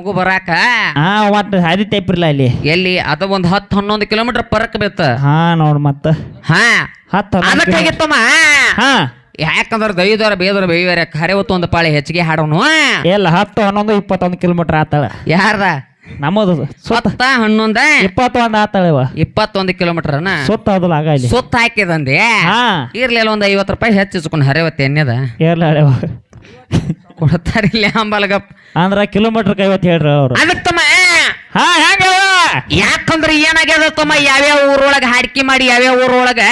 ಮಗು ಬರಾಕ. ಹಾ ಒಟ್ಟು ಹಾದಿ ತಪ್ಪಿರ್ಲ ಇಲ್ಲಿ ಎಲ್ಲಿ? ಅದ ಒಂದ್ ಹತ್ತು ಹನ್ನೊಂದು ಕಿಲೋಮೀಟರ್ ಪರಕ್ ಬೇತ ಹಾ ನೋಡ್ ಮತ್ತ. ಹಾ. ಹತ್ತು ಅದಕ್ಕೆ ಅದಕ್ಕಾಗಿತ್ತಮ್ಮ ಹಾ. ಯಾಕಂದ್ರ ದೈದರ ಬೇದರ ಬೇಯ್ಯಾರ ಖರೆ ಹೊತ್ತು ಒಂದು ಪಾಳಿ ಹೆಚ್ಚಿಗೆ ಹಾಡೋನು. ಎಲ್ಲ ಹತ್ತು ಹನ್ನೊಂದು ಇಪ್ಪತ್ತೊಂದು ಕಿಲೋಮೀಟರ್ ಆತಾಳ. ಯಾರ್ದ? ನಮ್ಮದು ಸುತ್ತ. ಹನ್ನೊಂದ? ಇಪ್ಪತ್ತೊಂದು ಆತಾಳವ ಇಪ್ಪತ್ತೊಂದು ಕಿಲೋಮೀಟರ್ ಸುತ್ತ ಅದಲ್ಲ ಆಗಲಿ. ಸುತ್ತ ಹಾಕಿದಂದೆ? ಹಾ. ಇರ್ಲಿಲ್ಲ ಒಂದ್ ಐವತ್ತು ರೂಪಾಯಿ ಹೆಚ್ಚಿಸ್ಕೊಂಡು ಹರಿವತ್ತೆ ಎಣ್ಣೆದ. ಇರ್ಲ ಕೊಡ್ತಾರಿಲ್ಲ ಅಂಬಲ್ಗಪ್ಪ. ಅಂದ್ರ ಕಿಲೋಮೀಟರ್ ಐವತ್ತು ಹೇಳ್ರಿ ಅವ್ರು. ಅದಕ್ಕೆ ತಮ್ಮ ಹಾ ಹೆಂಗ ಯಾಕಂದ್ರ ಏನಾಗ್ಯದ ತಮ್ಮ ಯಾವ್ಯಾವ ಊರೊಳಗ ಹಾಡ್ಕಿ ಮಾಡಿ ಯಾವ್ಯಾವ ಊರೊಳಗ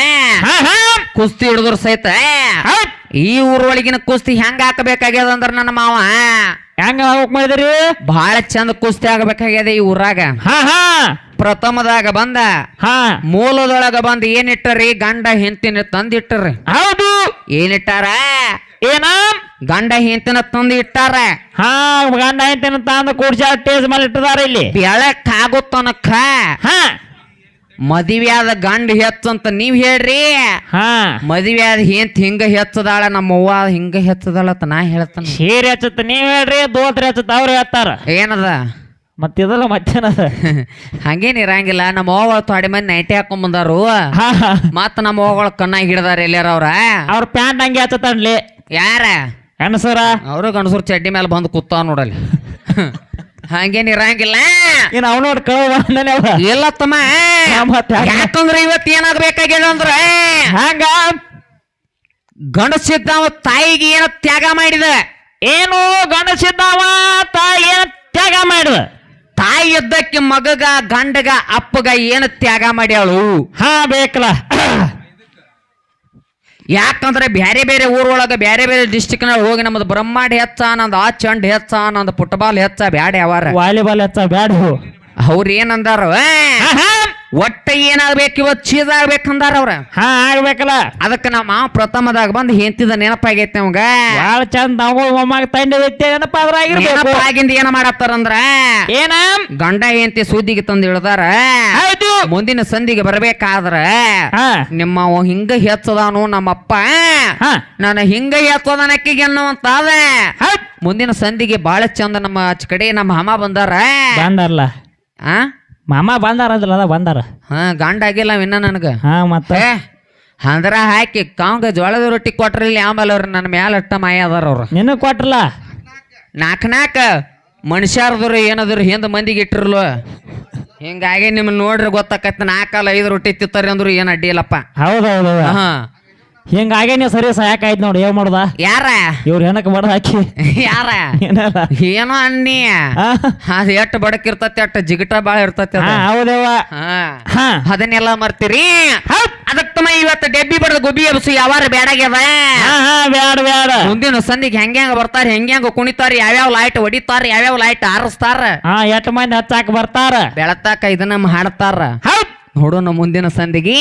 ಹಾ ಹಾ! ಕುಸ್ತಿ ಹಿಡಿದ್ರು ಸಹಿತ ಹೌದ್. ಈ ಊರೊಳಗಿನ ಕುಸ್ತಿ ಹೆಂಗ ಹಾಕಬೇಕಾಗ್ಯದ ಅಂದ್ರ ನನ್ನ ಮಾವ. ಹೆಂಗ ಹೋಗ್ ಮಾಡಿದ್ರಿ? ಬಹಳ ಚಂದ ಕುಸ್ತಿ ಆಗಬೇಕಾಗ್ಯದ ಈ ಊರಾಗ. ಹಾ ಹಾ! ಪ್ರಥಮದಾಗ ಬಂದ ಹಾ! ಮೂಲದೊಳಗ ಬಂದ ಏನಿಟ್ಟರಿ ಗಂಡ ಹೆಂತಿನ ತಂದಿಟ್ಟರಿ. ಹೌದು. ಏನಿಟ್ಟಾರ ಏನ? ಗಂಡ ಹೆಂತಿನ ತಂದು ಇಟ್ಟಾರ? ಹಾ ಗಂಡ ಐತೇನ ತಂದು ಕೂಡ್ಸ ಟೇಸ್ ಮೇಲೆ ಇಟ್ಟಿದಾರ ಇಲ್ಲಿ. ಬೆಳಕ್ ಆಗೋ ತನಕ ಹಾ. ಗಂಡ ಗಂಡ ಹೆಚ್ಚಂತ ನೀವ್ ಹೇಳ್ರಿ. ಹಾ. ಆದ ಹೆಂತ ಹಿಂಗ ಹೆಚ್ಚದಾಳ ನಮ್ಮ ಅವ್ವ ಹಿಂಗ ಹೆಚ್ಚದಾಳ ಅಂತ ನಾ ಹೇಳ್ತಾನೆ. ಸೀರೆ ಹೆಚ್ಚತ್ತ ನೀವ್ ಹೇಳ್ರಿ ದೋತ್ರ ಹೆಚ್ಚತ್ತ ಅವ್ರು ಹೇಳ್ತಾರ. ಏನದ? ಮತ್ ಇದಲ್ಲ ಮತ್ತೇನದ ಹಂಗೇನ್ ಇರಂಗಿಲ್ಲ ನಮ್ಮ ಅವ್ವ ತೊಡೆ ಮಂದಿ ನೈಟಿ ಹಾಕೊಂಡ್ ಬಂದಾರು. ಮತ್ತ ನಮ್ಮ ಅವ್ವಗಳ ಕಣ್ಣಾಗ ಹಿಡ್ದಾರ ಎಲ್ಲಾರ ಅವ್ರ. ಅವ್ರ ಪ್ಯಾಂಟ್ ಹಂಗೆ ಹಚ್ಚತಾನ್ಲಿ ಯಾರ? ಹೆಣಸರ? ಅವರು ಗಣಸೂರ್ ಚಡ್ಡಿ ಮೇಲೆ ಬಂದು ಕೂತಾವ ನೋಡಲಿ ಹಂಗೇನ್ ಇರಂಗಿಲ್ಲ. ಏನ್ ಅವ್ ನೋಡ್ ಇಲ್ಲ ತಮ್ಮ. ಮತ್ತ್? ಯಾಕಂದ್ರ ಇವತ್ತು ಏನಾಗಬೇಕಾಗ್ಯದ ಅಂದ್ರ ಹಂಗ? ಗಂಡಸಿದ್ದಾವ ತಾಯಿಗೆ ಏನ ತ್ಯಾಗ ಮಾಡಿದ. ಏನು ಗಂಡಸಿದ್ದಾವ ತಾಯಿ ಏನು ತ್ಯಾಗ ಮಾಡಿದ. ತಾಯಿ ಇದ್ದಕ್ಕೆ ಮಗಗ ಗಂಡಗ ಅಪ್ಪಗ ಏನು ತ್ಯಾಗ ಮಾಡ್ಯಾಳು? ಹಾ ಬೇಕಲ್ಲ. ಯಾಕಂದ್ರೆ ಬೇರೆ ಬೇರೆ ಊರೊಳಗೆ ಬೇರೆ ಬೇರೆ ಡಿಸ್ಟಿಕ್ನಾಗ ಹೋಗಿ ನಮ್ಮದು ಬ್ರಹ್ಮಾಂಡ ಹೆಚ್ಚ ನಂದು ಆ ಚಂಡ್ ಹೆಚ್ಚ ನಂದು ಫುಟ್ಬಾಲ್ ಹೆಚ್ಚ ಬ್ಯಾಡ ಯಾವಾರ. ವಾಲಿಬಾಲ್ ಹೆಚ್ಚ ಬ್ಯಾಡ. ಅವ್ರ ಏನಂದಾರ ಒಟ್ಟ ಏನಾಗ್ಬೇಕು ಇವತ್ತು ಚೀಸ್ ಆಗ್ಬೇಕಂದಾರ ಅವ್ರ? ಹಾ ಆಗ್ಬೇಕಲ್ಲ. ಅದಕ್ಕೆ ನಮ್ಮ ಪ್ರಥಮದಾಗ ಬಂದು ಹೆಂತಿದ ನೆನಪಾಗೈತೆ ಅವಂಗ ಭಾಳ ಚಂದ ನಾವು ಮೊಮ್ಮಗ ತಂಡ ಏನಪ್ಪ ಅದ್ರಾಗಿರ್ಬೇಕು ಆಗಿಂದ ಏನ ಮಾಡತ್ತಾರಂದ್ರ? ಏನ? ಗಂಡ ಹೆಂತಿ ಸುದ್ದಿಗೆ ತಂದು ಇಳ್ದಾರ. ಹೌದು. ಮುಂದಿನ ಸಂಧಿಗೆ ಬರ್ಬೇಕಾದ್ರ ನಿಮ್ಮ ಅವ ಹಿಂಗ ಹೆಚ್ಚದಾನು ನಮ್ಮಪ್ಪ. ನಾನು ಹಿಂಗ ಹೆಚ್ಚದಾನಕ್ಕಿಗೆ ಅನ್ನುವಂತ ಮುಂದಿನ ಸಂಧಿಗೆ ಬಾಳ ಚಂದ ನಮ್ಮ ಕಡೆ ನಮ್ಮ ಹಮ್ಮ ಬಂದಾರ. ಬಂದಾರಲ್ಲ ಆ? ಮಾಮ ಬಂದಾರ ಅಂದ್ರಲ್ಲ ಅದ ಬಂದಾರ. ಹಾ ಗಂಡ ಆಗಿಲ್ಲ ಇನ್ನ ನನಗೆ. ಹಾ ಮತ್ತೆ? ಏ ಅಂದ್ರ ಹಾಕಿ ಕಾಂಗ ಜೋಳದ ರೊಟ್ಟಿ ಕೊಟ್ರಿಲ್ಲ ಆಮೇಲೆ ಅವ್ರು ನನ್ನ ಮ್ಯಾಲ ಅಟ್ಟ ಮಾಯ ಅದಾರ ಅವ್ರು. ನಿನ್ನ ಕೊಟ್ರಲ್ಲ? ನಾಲ್ಕು ನಾಲ್ಕು ಮನುಷ್ಯರದ್ರು ಏನದ್ರು ಹಿಂದೆ ಮಂದಿಗೆ ಇಟ್ಟಿರ್ಲು. ಹಿಂಗಾಗಿ ನಿಮ್ಮನ್ನ ನೋಡ್ರಿ ಗೊತ್ತಾಕೈತಿ ನಾಲ್ಕಲ್ಲ ಐದು ರೊಟ್ಟಿ ತಿಂತಾರೆ ಅಂದ್ರು ಏನು ಅಡ್ಡಿ ಇಲ್ಲಪ್ಪ. ಹೌದೌದು ಹಾ. ಹಿಂಗಾಗೆ ನೀವು ಸರಿ ಸಾಕಾಯ್ತು ನೋಡಿ ಏನ್ ಮಾಡುದ? ಯಾರ? ಇವ್ರ ಹೆಣಕ್ ಬಡ ಹಾಕಿ. ಯಾರ? ಏನಲ್ಲ ಏನೋ ಅನ್ನಿ. ಅದ್ ಎಷ್ಟು ಬಡಕಿರ್ತತಿ ಅಷ್ಟು ಜಿಗಟ ಬಾಳ ಇರ್ತತಿ ಹೌದೇವ ಅದನ್ನೆಲ್ಲ ಮರ್ತೀರಿ? ಅದಕ್ಕೆ ತಮ್ಮ ಇವತ್ತು ಡೆಬ್ಬಿ ಬಡದ ಗುಬ್ಬಿ ಎಬ್ಸು ಯಾವಾರ ಬೇಡಾಗ್ಯದ ಬೇಡ ಬ್ಯಾಡ ಬ್ಯಾಡ. ಮುಂದಿನ ಸಂದಿಗೆ ಹೆಂಗ್ಯಾಂಗ ಹೆಂಗ ಬರ್ತಾರ ಹೆಂಗೆ ಹೆಂಗ ಕುಣಿತಾರ ಯಾವ್ಯಾವ ಲೈಟ್ ಹೊಡಿತಾರ ಯಾವ್ಯಾವ ಲೈಟ್ ಆರಿಸ್ತಾರ? ಹಾ ಎಷ್ಟ್ ಮಂದಿ ಹಚ್ಚಾಕ ಬರ್ತಾರ? ಬೆಳತಾಕ ಇದನ್ನ ಮಾಡ್ತಾರ ನೋಡೋಣ ಮುಂದಿನ ಸಂದಿಗೆ.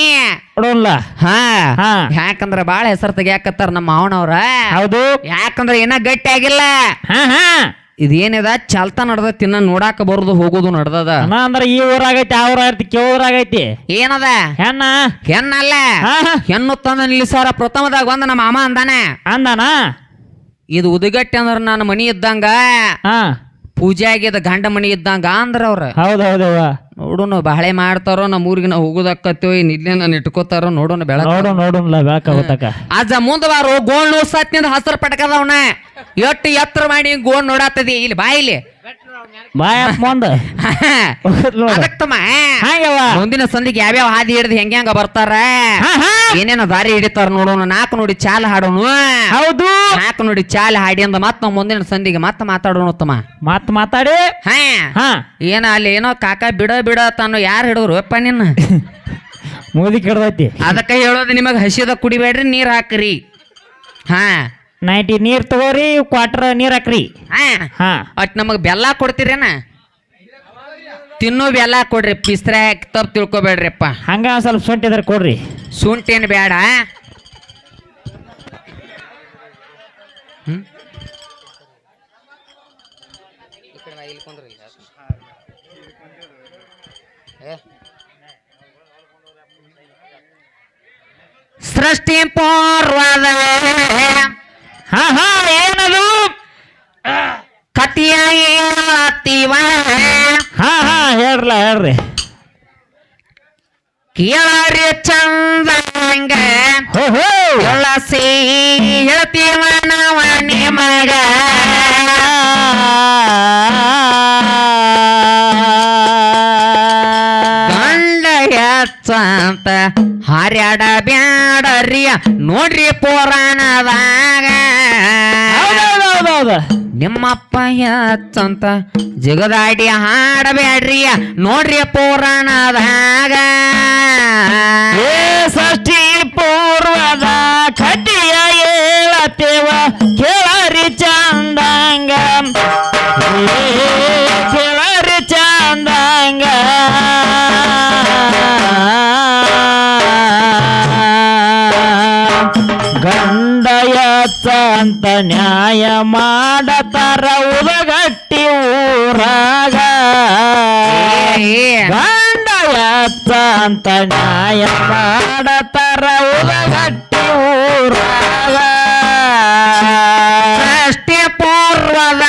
ಹೊಡೋಲ್ಲ ಹಾ. ಹಾ. ಯಾಕಂದ್ರ ಬಾಳ ಹೆಸರು ತೆಗಿಯಾಕತ್ತಾರ ನಮ್ಮ ಮಾವನವ್ರ. ಹೌದು. ಯಾಕಂದ್ರ ಏನ ಗಟ್ಟಿ ಆಗಿಲ್ಲ. ಹಾ ಹಾ. ಇದೇನಿದ? ಚಾಲ್ತಾ ನಡ್ದತಿ ಇನ್ನ ನೋಡಾಕ ಬರುದು ಹೋಗುದು ನಡ್ದದ. ಅಣ್ಣ ಅಂದ್ರ ಈ ಊರಾಗೈತಿ ಆ ಊರಾಗೈತಿ ಕೇ ಊರಾಗೈತಿ? ಏನದ? ಹೆಣ್ಣ? ಹೆಣ್ಣಲ್ಲ. ಹಾ. ಹಾ. ಹೆಣ್ಣು ತಂದ ನಿಲ್ಲಿಸಾರ ಪ್ರಥಮದಾಗ ಬಂದ ನಮ್ಮ ಮಾಮ ಅಂದಾನೆ. ಅಂದಾನ? ಇದು ಉದುಗಟ್ಟಿ ಅಂದ್ರ ನನ್ನ ಮನಿ ಇದ್ದಂಗ. ಹಾ. ಪೂಜೆ ಆಗಿದ ಗಂಡ ಮನಿ ಇದ್ದಂಗ ಅಂದ್ರ ಅವ್ರ. ಹೌದು ಹೌದವ್ವ ನೋಡುನು ಬಹಳೆ ಮಾಡ್ತಾರೋ ನಮ್ಮ ಊರಿಗೆ ನಾವು ಹೋಗುದಕ್ಕತ್ತೀವಿ ಇಲ್ಲೇ ನಾನು ಇಟ್ಕೋತಾರೋ ನೋಡೋಣ ಬೆಳಕ. ನೋಡು ನೋಡೋಣ ಬೆಳಕಾಗುತ್ತಕ ಅಜ್ಜ ಮುಂದೆ ಬಾರು ಗೋಳ್ ಸತ್ನಿಂದ ಹಸರು ಪಟಕದವನ. ಎಟ್ಟು ಎತ್ತರ ಮಾಡಿ ಗೋಳ್ ನೋಡಾತದಿ. ಇಲ್ಲಿ ಬಾ ಇಲ್ಲಿ ಬಾಯ ಮುಂದ. ಹಂಗವ್ವ ಮುಂದಿನ ಸಂದಿಗೆ ಯಾವ್ಯಾವ ಹಾದಿ ಹಿಡಿದು ಹೆಂಗ ಹೆಂಗ ಬರ್ತಾರ? ಏನೇನು ದಾರಿ ಹಿಡಿತಾರ ನೋಡೋಣ. ನಾಲ್ಕು ನೋಡಿ ಚಾಲ ಹಾಡೋಣ. ಹೌದು. ನಾಲ್ಕು ನೋಡಿ ಚಾಲ ಹಾಡಿ ಅಂದ ಮತ್ತ ನಾವು ಮುಂದಿನ ಸಂದಿಗೆ ಮತ್ತೆ ಮಾತಾಡೋಣ ತಮ್ಮ. ಮತ್ ಮಾತಾಡಿ. ಹಾ. ಹಾ. ಏನ ಅಲ್ಲಿ ಏನೋ ಕಾಕ ಬಿಡ ಬಿಡ ತಾನು ಯಾರು ಹಿಡಿದ್ರು? ಅಪ್ಪ ನಿನ್ನ. ಮೋದಿ ಕೆಡ್ದೈತಿ. ಅದಕ್ಕೆ ಹೇಳೋದು ನಿಮಗೆ ಹಸಿದ ಕುಡಿಬೇಡ್ರಿ ನೀರ್ ಹಾಕ್ರಿ. ಹಾ. ನೈಂಟಿ ನೀರ್ ತಗೋರಿ ಕ್ವಾರ್ಟರ್ ನೀರ್ ಹಾಕ್ರಿ. ಹಾ. ಅಟ್ ನಮಗೆ ಬೆಲ್ಲ ಕೊಡ್ತೀರೇನ? ತಿನ್ನೋ ಬೆಲ್ಲ ಕೊಡ್ರಿ ಪಿಸ್ರೆ ತಪ್ಪು ತಿಳ್ಕೊಬೇಡ್ರಿಪ್ಪ. ಹಂಗ ಒಂದ್ ಸ್ವಲ್ಪ ಸೊಂಟಿ ಇದ್ರೆ ಕೊಡ್ರಿ. ಶುಂಠಿ ಏನು ಬೇಡ. ಹ್ಮ್? ಸೃಷ್ಟಿ ಪೂರ್ವದ ಹಾ ಹಾ ಏನದು? ಕತಿಯ ಹೇಳತ್ತೀವ ಹಾ ಹಾ ಹೇಳ್ರಲ್ಲ ಹೇಳ್ರಿ. ಕೇಳರಿ ಚಂದಂಗ. ಹೋ ಹೇಳಸಿ ಹೇಳ್ತೀವ ನಾವ ನಿಮಗ. ಹೆಚ್ಚಂತ ಹಾರ್ಯಾಡ ಬ್ಯಾಡರಿಯ ನೋಡ್ರಿ ಪುರಾಣದಾಗ. ನಿಮ್ಮಪ್ಪ ಹೆಚ್ಚಂತ ಜಿಗದಾಡಿ ಹಾಡಬ್ಯಾಡ್ರಿಯ ನೋಡ್ರಿ ಪುರಾಣದಾಗ. ಷಷ್ಠಿ ಪೂರ್ವದ ಕಟಿಯ ಏಳತೇವ ಕೇಳರಿ ಚಂದಂಗ. ಕೇಳರಿ ಕಂದಯತ್ತಂತ ನ್ಯಾಯ ಮಾಡತರ ಉದಗಟ್ಟಿ ಊರಾಗ ಕಂದಯತ್ತಂತ ನ್ಯಾಯ ಮಾಡತರ ಉದಗಟ್ಟಿ ಊರಾಗ ಸೃಷ್ಟಿ ಪೂರ್ವದ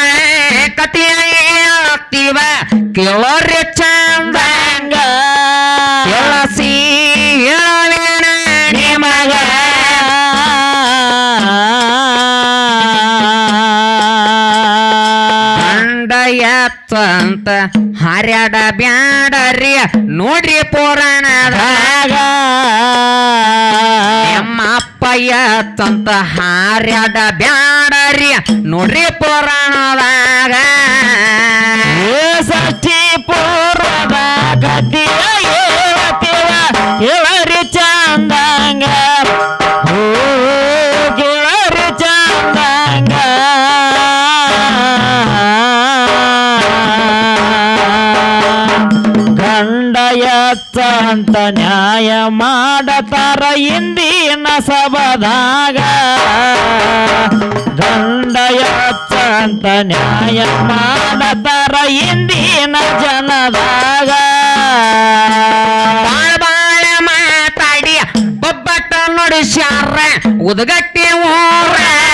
ಕಥೆಯ ಕೇಳೋರಿ ಚಂದ ಗಂಡ ಎತ್ತಂತ ಹಾರ್ಯಾಡ ಬ್ಯಾಡರಿ ನೋಡ್ರಿ ಪುರಾಣದಾಗ ನಮ್ಮ ಅಪ್ಪ ಎತ್ತಂತ ಹಾರ್ಯಾಡ ಬ್ಯಾಡರಿ ನೋಡ್ರಿ ಪುರಾಣದಾಗ ಸಷ್ಟಿ ಪೂರ್ವದ ಗತಿಯ ಅಂತ ನ್ಯಾಯ ಮಾಡತಾರ ಇಂದಿನ ಸಬದಾಗ ಗಂಡ ಎತ್ತ ಅಂತ ನ್ಯಾಯ ಮಾಡತಾರ ಇಂದಿನ ಜನದಾಗ. ಬಾಳ ಬಾಳ ಮಾತಾಡಿ, ಒಬ್ಬಟ್ಟ ನುಡಿಸ್ಯಾರ ಉದಗಟ್ಟಿ ಊರಾಗ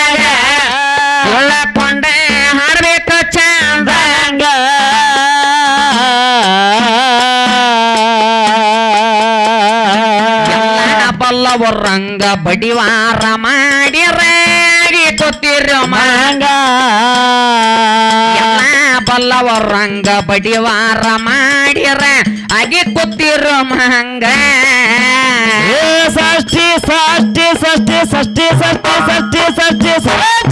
ಬಲ್ಲವರಂಗ ಬಡಿವಾರ ಮಾಡಿ ರೇಡಿ ಕೊತ್ತಿರೋ ಮಂಗ. ಬಲ್ಲವ ರಂಗ ಬಡಿವಾರ ಮಾಡಿರ ಆಗಿ ಕೊತ್ತಿರೋ ಮಂಗ. ಸಷ್ಟಿ ಷಷ್ಠಿ ಷಷ್ಠಿ ಷಷ್ಠಿ ಷಷ್ಠಿ ಷಷ್ಠಿ ಷಷ್ಠಿ ಷಷ್ಠಿ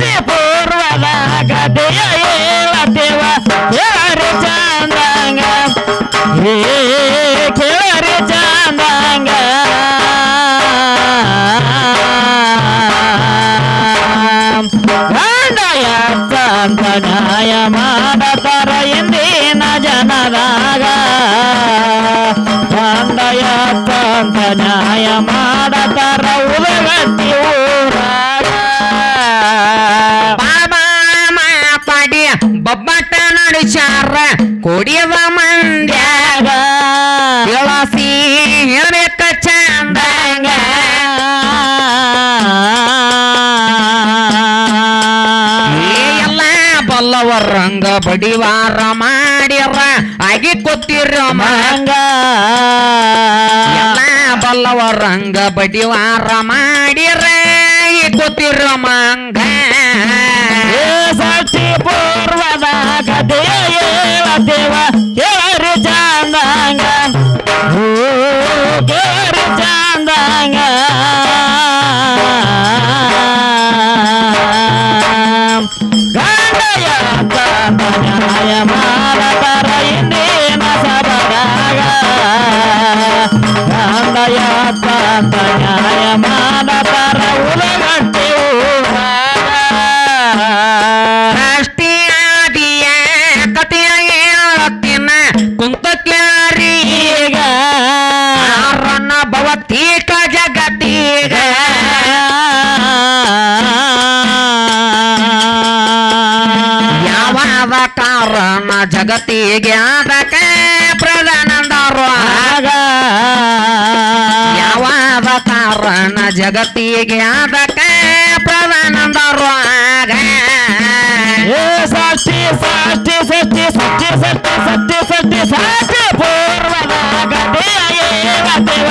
ನ್ಯಾಯ ಮಾಡತಾರ ಉದಗತ್ತಿ ಊರಾಗ ಬಾಮ ಪಡಿ ಬೊಬ್ಬಟ್ಟ ನಡೆಸ್ಯಾರ ಕುಡಿಯದ ಮಂದ್ಯಾಗ ಇಳಸಿ ಹೇಳ್ಬೇಕ ಚಂದಾಗ ಎಲ್ಲ ಬಡಿವಾರ ಮಾಡಿರ ಆಗಿ ಕೊತ್ತಿರ ಮಂಗ ಯಾವ ರಂಗ ಬಡಿವಾರ ಮಾಡಿರೇ ಕೂತಿರೋ ಮಂಗ. ಸಾಕ್ಷಿ ಪೂರ್ವದ ಕಥೆಯ ದೇವ ದೇವ ಚಂದಂಗ ಕಾರಣ ಜಗತ್ತಿಗೆ ಅದಕ್ಕೆ ಪ್ರಧಾನಂದರು ಯಾವಾದ ಕಾರಣ ಜಗತ್ತಿಗೆ ಅದಕ್ಕೆ ಪ್ರಧಾನಂದರು ಆಗ ಸತ್ಯ ಸತ್ಯ ಸತ್ಯ ಸತ್ಯ ಸೃಷ್ಟಿ ಸೃಷ್ಟಿ ಸೃಷ್ಟಿ ಸೃಷ್ಟಿ ಪೂರ್ವದಾಗ ದೇವ ದೇವ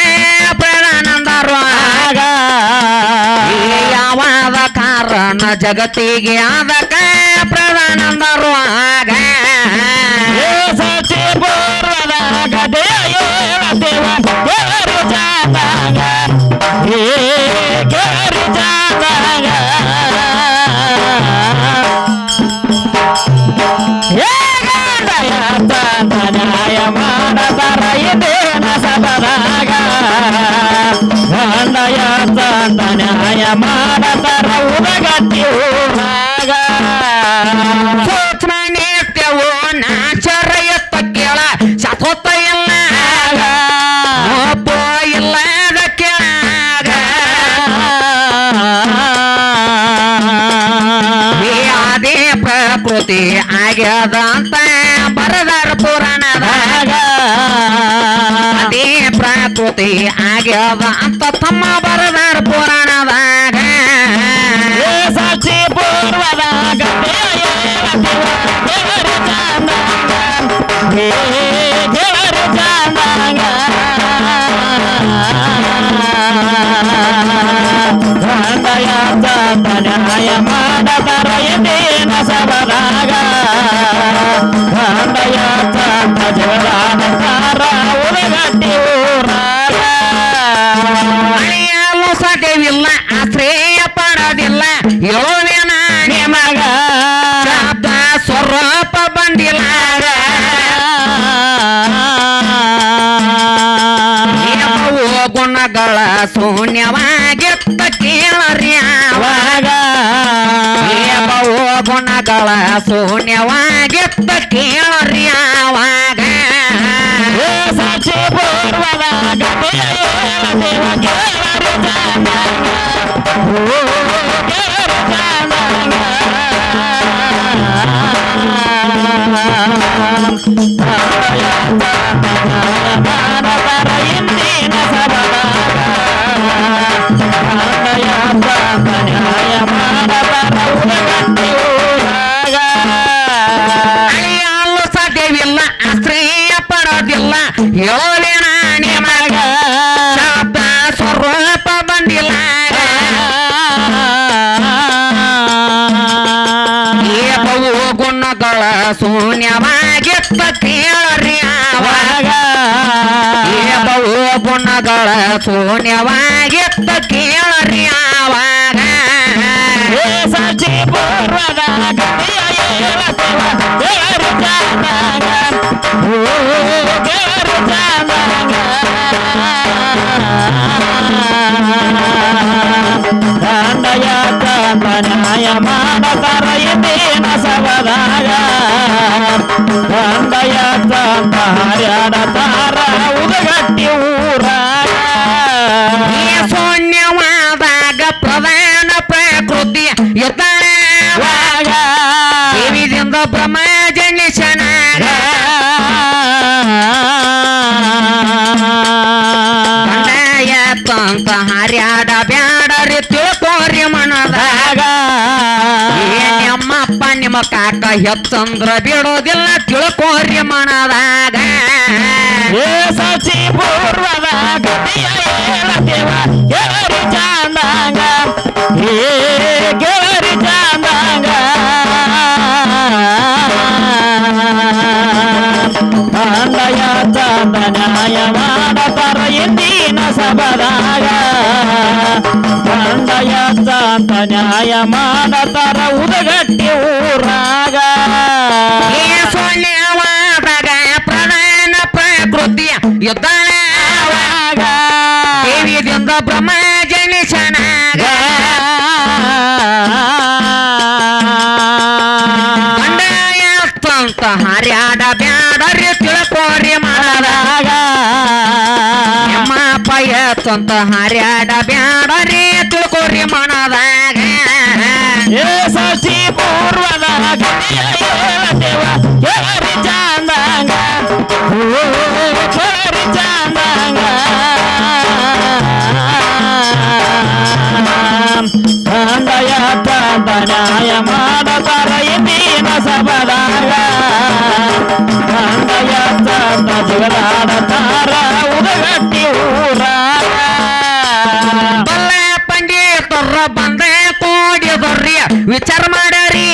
ಜಗತ್ತಿಗೆ ಅದಕ್ಕೆ ಪ್ರಧಾನಂದರು ಆಗ ಸೂಕ್ಷ್ಮ ನಿತ್ಯವು ನಾಚರ ಎತ್ತ ಕೇಳ. ಸತೋತ್ತ ಇಲ್ಲ ಒಬ್ಬ ಇಲ್ಲದ ಕೆಳಗ ಅದೇ ಪ್ರಕೃತಿ ಆಗ್ಯದ ಅಂತ ಬರದಾರ ಪುರಾಣದಾಗ. ಅದೇ ಪ್ರಕೃತಿ ಆಗ್ಯದ ಅಂತ ತಮ್ಮ ಬರದಾರ ಪುರಾಣದಾಗ. ಪೂರ್ವದಾಗ ದೇವರು ದೇವರು ಗಂಡಯ ಜಾತ ಮಾಡದರ ಗುಣಗಳ ಶೂನ್ಯವಾಗಿತ್ತ ಕೇಳರಿ ಅವಾಗ ನಿಯಮವು ಗುಣಗಳ ಶೂನ್ಯವಾಗಿತ್ತ ಕೇಳರಿ ಅವಾಗ ಸಾಕ್ಷಿ ಪೂರ್ವದಾಗ ದೇವ ಅವಾಗ ಸಾಕ್ಷಿ ಪೂರ್ವದಾಗ ದೇವರು ಜಾನಾಗ ಓ ದೇವರು ಜಾನಾಗ ದಂಡಯ ತಂದ ನ್ಯಾಯ ಮಾಡತರ ಎದೇನ ಸವದಾಗ ದಂಡಯ ತಂದ ಹರ್ಯಾಡತಾರ ಉದಗಟ್ಟಿ ಊರ. ಈ ಶೂನ್ಯವಾದಾಗ ಪ್ರಧಾನ ಪ್ರಕೃತಿ ಎತ್ತಾಗ ದೇವಿದಿಂದ ಬ್ರಹ್ಮ ಜನಿಸನಾಗ ಬಂಡಾಯ ತಂತ ಹಾರ್ಯಾಡ ಬ್ಯಾಡರಿ ತಿಳ್ಕೋರಿ ಮನದಾಗ ನಿಮ್ಮಪ್ಪ ನಿಮ್ಮ ಕಾಕ ಹೆಚ್ಚಂದ್ರ ಬಿಡೋದಿಲ್ಲ ತಿಳ್ಕೋರಿ ಮನದಾಗ ಏ ಸಚಿ ಪೂರ್ವದಾಗ ದೇವ ಗೆಳರಿ ಚಾಂದಾಗ ಏ ಗೆಳರಿ ಚಾಂದಾಗ ಅಂದಯ ಚಾಂದ ನ್ಯಾಯ ಮಾಡತರ ಎಂದಿನ ಸಬದಾಗ ಅಂದಯ ಚಾಂದ ನ್ಯಾಯ ಮಾಡತರ ಉದಗಟ್ಟಿ ತಂತ ಹಾರ್ಯಾಡ ಬ್ಯಾಡರಿ ತಿಳ್ಕೋರಿ ಮಾಡದಾಗ ನಿಮ್ಮ ಪಯ ತಂತ ಹಾರ್ಯಾಡ ಬ್ಯಾಡರಿ ತಿಳ್ಕೋರಿ ಮಾಡದಾಗ ಏ ಸಚಿ ಪೂರ್ವದಾಗ ದೇವ ಕೇರಿ ಚಾಂದಾಗ. ಓ ಕೇರಿ ಚಾಂದಾಗ. ಅಂದಯ ತಂದ ನ್ಯಾಯ ಜಗಳಾಡತಾರ ಉದಗಟ್ಟಿ ಊರ. ಬಲ್ಲೆ ಪಂಡಿತರ್ರ ಬಂದೆ ತೋಡಿದರ್ರಿ ವಿಚಾರ ಮಾಡರಿ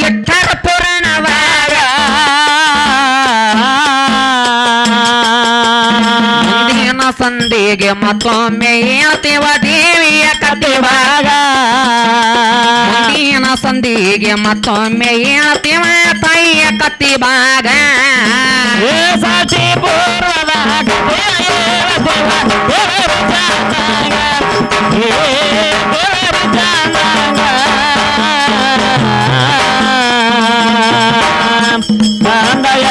ಇಟ್ಟರ ಪುರಾಣದಾಗ ಸಂದಿಗೆ ಮತ್ತೊಮ್ಮೆ ಅತಿವ ದೇವಿಯ ಕತಿವಾಗ ಏ ಸಾಕ್ಷಿ ಪೂರ್ವದ ಕಥೆಯ ಹೇಳ್ತೀವ ದೇವರ ಜಾನಾಗ. ಏ ದೇವರ ಜಾನಾಗ. ತಂದೆಯ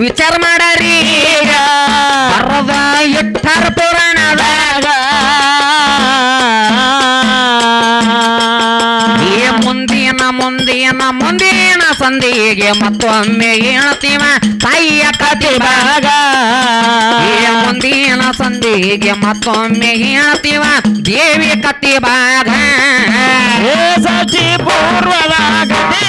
ವಿಚಾರ ಮಾಡರಿ ಈಗ ಬರದ ಇಟ್ಟರ ಪುರಾಣದಾಗ. ಈ ಮುಂದಿನ ಮುಂದಿನ ಮುಂದಿನ ಸಂದಿಗೆ ಮತ್ತೊಮ್ಮೆ ಹೇಳ್ತೀವ ತಾಯಿಯ ಕತಿವಾಗ ಈ ಮುಂದಿನ ಸಂದಿಗೆ ಮತ್ತೊಮ್ಮೆ ಹೇಳ್ತೀವ ದೇವಿ ಕತಿವಾಗ ಏ ಸಚಿ ಪೂರ್ವದ ಗತಿಯ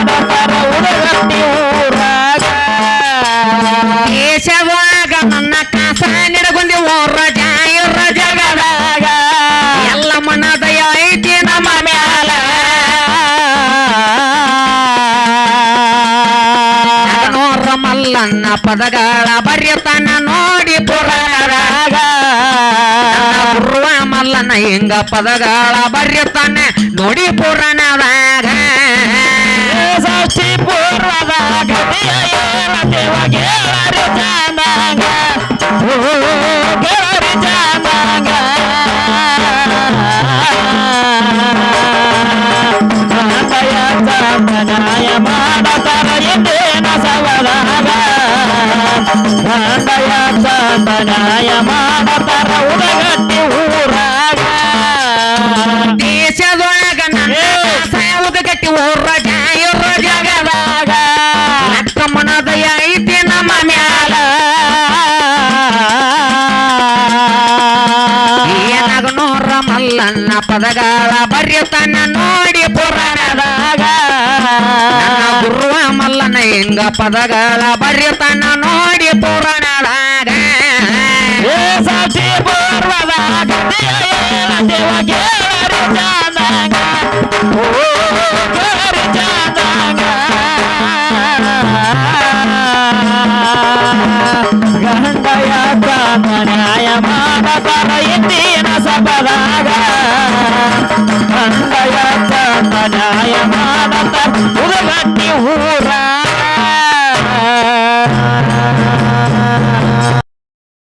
ಪದಗಳ ಬರೆಯತನ ನೋಡಿ ಪುರಾಣದಾಗ ಗುರುವ ಮಲ್ಲನ ಹಿಂಗ ಪದಗಳ ಬರೆಯತಾನ ನೋಡಿ ಪುರಾಣದಾಗ ಸಾಕ್ಷಿ ನ್ಯಾಯ ಮಾಡತರ ಉಡಗಟ್ಟಿ ಊರಾಗ. ದೇಶದೊಳಗ ಸಾವುದ ಗಟ್ಟಿ ಊರ ಜಾಯುರ ಜಗದಾಗ ನಕ್ಕಮ್ಮನದಯ ಐತಿ ನಮ್ಮ ಮ್ಯಾಲ. ಏನಗನೂರ ಮಲ್ಲನ್ನ ಪದಗಾಳ ಬರೆಯುತ್ತಾನ ನೋಡಿ ಪುರಾಣದಾಗ. ಗುರುವ ಮಲ್ಲನ ಹಿಂಗ ಪದಗಳ ಬರೆಯುತ್ತಾನ ನೋಡಿ ಪುರಾಣದಾಗ. ஏசாட்டி போர்வதா தேவகேரி சாந்தாங்க கேரி சாந்தாங்க ಗಂಡಯಾತಾನ ನ್ಯಾಯಮಾನ ಪರ ಇಂದಿನ ಸಭದಾಗ ಗಂಡಯಾತಾನ ನ್ಯಾಯಮಾನ ತಪ್ಪುಗಟ್ಟಿ ಊರ